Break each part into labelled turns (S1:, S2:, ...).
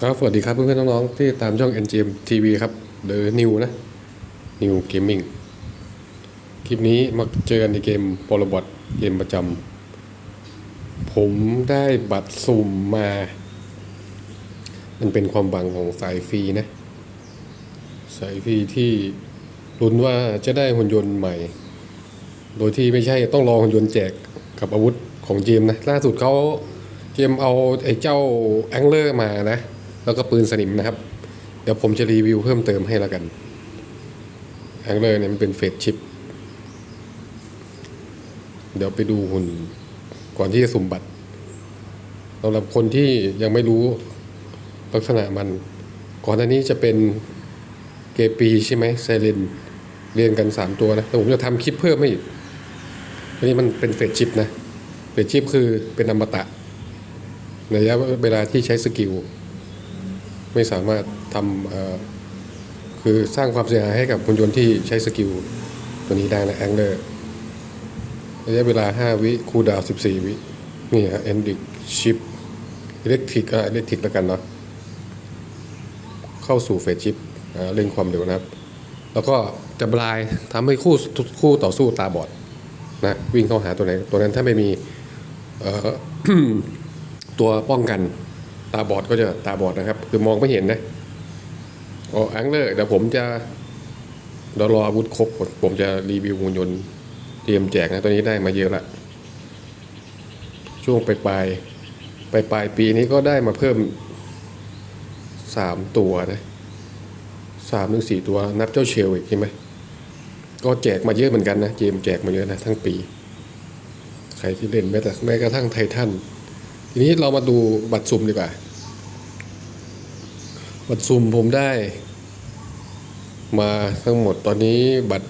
S1: ครับสวัสดีครับเพื่อนๆน้องๆที่ตามช่อง NGM TV ครับเดอะนิวนะ New Gaming คลิปนี้มาเจอกันในเกมโปรบอทเกมประจำผมได้บัตรสุ่มมา มันเป็นความหวังของสายฟรีนะ สายฟรีที่ลุ้นว่าจะได้หุ่นยนต์ใหม่ โดยที่ไม่ใช่ต้องรอหุ่นยนต์แจกกับอาวุธของเจมนะ ล่าสุดเขาเจมเอาไอ้เจ้าแองเลอร์มานะ แล้วก็ปืนสนิมนะครับ เดี๋ยวผมจะรีวิวเพิ่มเติมให้แล้วกันแองเลอร์เนี่ยมันเป็นเฟสชิป เดี๋ยวไปดูหุ่นก่อนที่จะสุ่มบัตรสำหรับคนที่ยังไม่รู้ลักษณะมัน ก่อนหน้านี้จะเป็นเกปีใช่ไหมไซเรนเรียนกัน 3 ตัวนะแต่ผมจะทำคลิปเพิ่มให้อีกอันนี้มันเป็นเฟสชิปนะเฟสชิปคือเป็นอมตะในระยะเวลาที่ใช้สกิล ไม่สามารถทำคือสร้างความเสียหายให้กับหุ่นยนต์ที่ใช้สกิลตัวนี้ได้นะแองเลอร์ระยะเวลา 5 วิคูดาว 14 วิ นี่ฮะเอนดิกชิปอิเล็กทริกอะอิเล็กทริกแล้วกันเนาะเข้าสู่เฟสชิปอ่าเร่งความเร็วนะครับ แล้วก็จะบลายทำให้คู่คู่ต่อสู้ตาบอดนะวิ่งเข้าหาตัวไหน ตัวนั้นถ้าไม่มีตัวป้องกัน ตาบอดก็จะตาบอดนะครับ คือมองไม่เห็นนะอ๋อแองเลอร์เดี๋ยวผมจะเดี๋ยวรออาวุธครบผมจะรีวิวหุ่นยนต์เตรียมแจกนะตัวนี้ได้มาเยอะละช่วงปลายปลายปลายปลายปีนี้ก็ได้มาเพิ่มสามตัวนะสามถึงสี่ตัวนับเจ้าเชลอีกใช่ไหมก็แจกมาเยอะเหมือนกันนะเกมแจกมาเยอะนะทั้งปี ใครที่เล่นแม้แต่แม้กระทั่งไททันทีนี้เรามาดูบัตรสุ่มดีกว่า บัตรสุ่มผมได้ มาทั้งหมดตอนนี้บัตร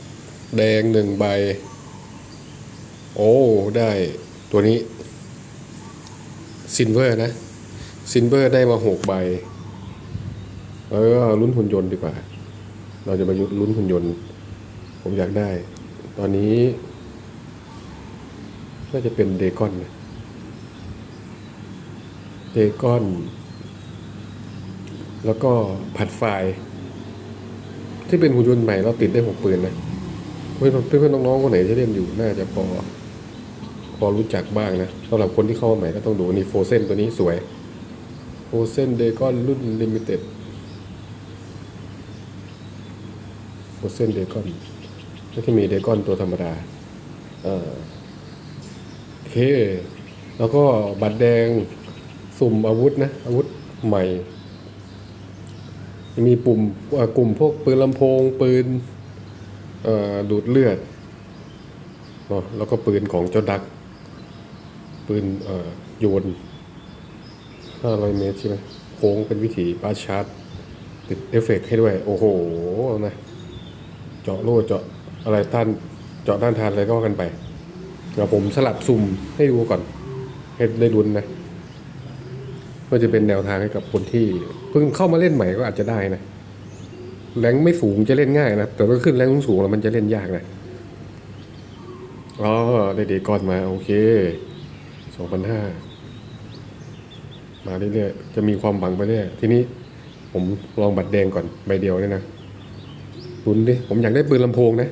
S1: แดงหนึ่งใบ โอ้ ได้ตัวนี้ซินเวอร์นะซินเวอร์ได้มาหกใบเออลุ้นหุ่นยนต์ดีกว่า เราจะมาลุ้นหุ่นยนต์ ผมอยากได้ ตอนนี้น่าจะเป็นเดกอนเดกอน แล้วก็ผัดไฟล์ที่เป็นหุ่นยนต์ใหม่เราติดได้หกปืนนะเพื่อนเพื่อนน้องๆคนไหนที่เล่นอยู่น่าจะพอพอรู้จักบ้างนะสำหรับคนที่เข้ามาใหม่ก็ต้องดูนี่โฟเซนตัวนี้สวยโฟเซนเดก้อนรุ่นลิมิเต็ดโฟเซนเดก้อนไม่ที่มีเดก้อนตัวธรรมดาอ่าโอเค แล้วก็บัตรแดงสุ่มอาวุธนะ อาวุธใหม่ มีปุ่มกลุ่มพวกปืนลำโพง ปืนดูดเลือดเนาะแล้วก็ปืนของเจ้าดัก ปืนโยน 500 เมตรใช่ไหมโค้งเป็นวิถีปาชาร์จติดเอฟเฟกต์ให้ด้วย โอ้โหนะเจาะโล่เจาะอะไรต้านเจาะด้านทานอะไรก็ว่ากันไปเดี๋ยวผมสลับสุ่มให้ดูก่อน ให้ได้ลุ้นนะ ก็จะเป็นแนวทางให้กับคนที่เพิ่งเข้ามาเล่นใหม่ก็อาจจะได้นะแรงไม่สูงจะเล่นง่ายนะแต่ก็ขึ้นแรงสูงแล้วมันจะเล่นยากนะอ๋อได้เดก่อนมาโอเคสองพันห้ามาเรื่อยๆจะมีความหวังไปเรื่อยทีนี้ผมลองบัตรแดงก่อนใบเดียวเนี่ยนะลุ้นดิผมอยากได้ปืนลำโพงนะ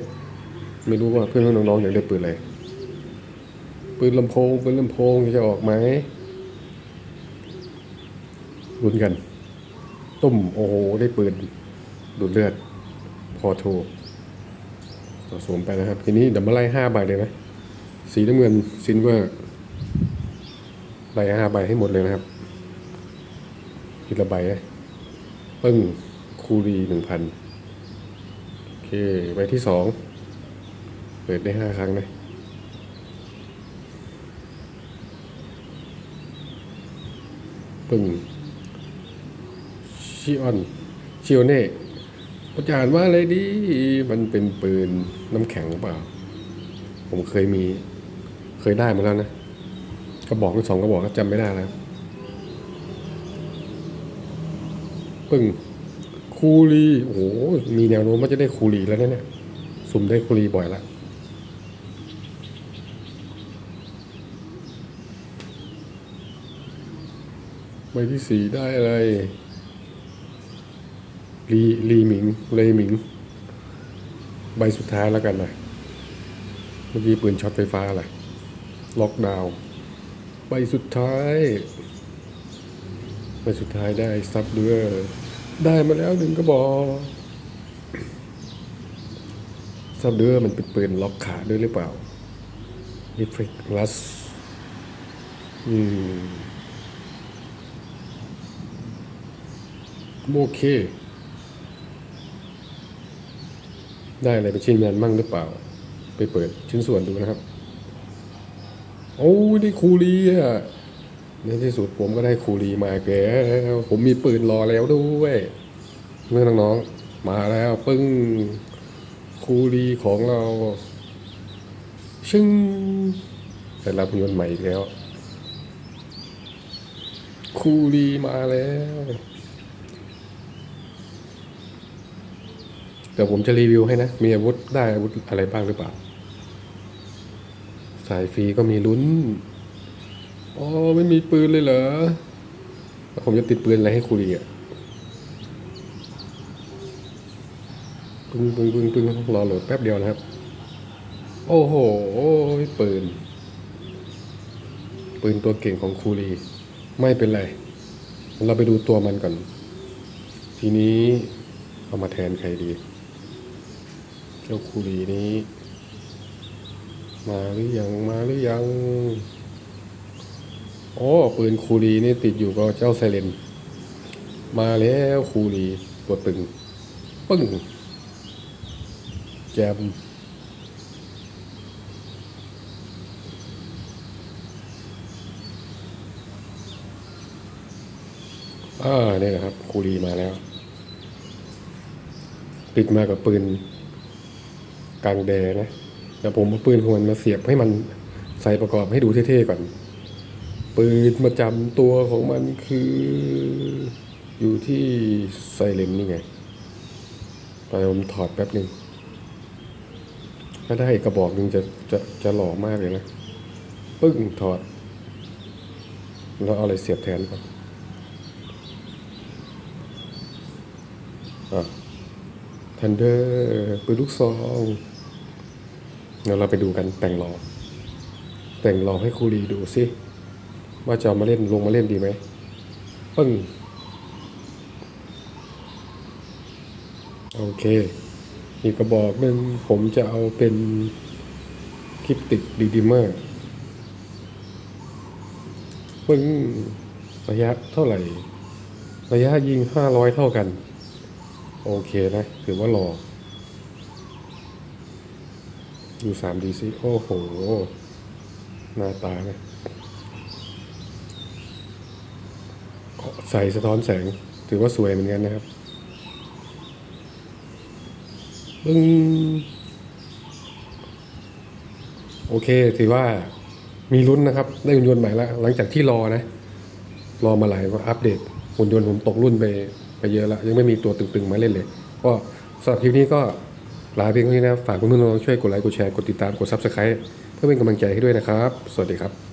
S1: ไม่รู้ว่าเพื่อนๆน้องๆอยากได้ปืนอะไรปืนลำโพงปืนลำโพงจะออกไหม ลุ้นกัน ตุ้มโอ้โหได้ปืนดูดเลือด พอโทสะสมไปนะครับ ทีนี้เดี๋ยวมาไล่ห้าใบเลยนะ สีน้ำเงินซินเวอร์ไล่ห้าใบให้หมดเลยนะครับทีละใบนะปึ้งคูรีหนึ่งพันโอเคใบที่สองเปิดได้ห้าครั้งนะปึ้ง ชิออนชิโอเน่อาจารย์ว่าอะไรดี มันเป็นปืนน้ำแข็งหรือเปล่า ผมเคยมี เคยได้มาแล้วนะกระบอกทั้งสองกระบอกก็จำไม่ได้แล้วปึ้งคูรีโอ้โหมีแนวโน้มว่าจะได้คูรีแล้วเนี่ยสุ่มได้คูรีบ่อยละใบที่สี่ได้อะไร ลีลีหมิงเลหมิง ใบสุดท้ายแล้วกันนะเมื่อกี้ปืนช็อตไฟฟ้าแหละล็อกดาวน์ใบสุดท้ายใบสุดท้ายได้ซับเดือได้มาแล้วหนึ่งก็บอกซับเดือมันเป็นปืนล็อกขาด้วยหรือเปล่าเอฟเฟกลัสอืมโอเค ได้อะไรเป็นชิ้นงานมั่งหรือเปล่า ไปเปิดชิ้นส่วนดูนะครับ โอ้ยได้คูลีอะในที่สุดผมก็ได้คูลีมาแกแล้วผมมีปืนรอแล้วด้วยเมื่อน้องๆมาแล้วปึ้งคูลีของเรา ชึ่งได้รับยนต์ใหม่อีกแล้ว คูลีมาแล้ว เดี๋ยวผมจะรีวิวให้นะ มีอาวุธได้อาวุธอะไรบ้างหรือเปล่า สายฟรีก็มีลุ้น อ๋อ ไม่มีปืนเลยเหรอ ผมจะติดปืนอะไรให้คูลีอะปึ้งปึ้งปึ้งปึ้งรอโหลดแป๊บเดียวนะครับ โอ้โหปืน ปืนตัวเก่งของคูรี ไม่เป็นไร เราไปดูตัวมันก่อน ทีนี้เอามาแทนใครดี เจ้าคูรีนี้ มาหรือยังมาหรือยังโอ้ปืนคูรีนี่ติดอยู่กับเจ้าไซเลน มาแล้วคูรีตัวตึง ปึ้ง แจมอ่าเนี่ยนะครับคูรีมาแล้ว ติดมากับปืน กลางแดนะแต่ผมเอาปืนของมันมาเสียบให้มันใส่ประกอบให้ดูเท่ๆก่อน ปืนประจำตัวของมันคือ อยู่ที่ไซเลนนี่ไงไปผมถอดแป๊บหนึ่งถ้าได้กระบอกหนึ่งจะจะจะหล่อมากเลยนะ ปึ้งถอด แล้วเอาอะไรเสียบแทนก่อนอะทันเดอร์ปืนลูกซอง เดี๋ยวเราไปดูกันแต่งรอ แต่งรอให้ครูรีดูสิว่าจะมาเล่นลงมาเล่นดีไหมปึ้งโอเคอีกกระบอกหนึ่งผมจะเอาเป็นคลิปติดดีดีเมอร์ปึ้งระยะเท่าไหร่ ระยะยิงห้าร้อยเท่ากัน โอเคนะ ถือว่าหล่อ ดูสามดีซิโอ้โห หน้าตานะใส่สะท้อนแสง ถือว่าสวยเหมือนกันนะครับปึ้งโอเค ถือว่ามีลุ้นนะครับ ได้หุ่นยนต์ใหม่แล้ว หลังจากที่รอนะ รอมาหลายว่าอัปเดตหุ่นยนต์ผมตกรุ่นไปไปเยอะแล้ว ยังไม่มีตัวตึงๆมาเล่นเลย ก็สำหรับคลิปนี้ก็ ลาเพียงเท่านี้นะฝากเพื่อนๆน้องช่วยกดไลค์กดแชร์กดติดตามกดซับสไครต์เพื่อเป็นกำลังใจให้ด้วยนะครับ สวัสดีครับ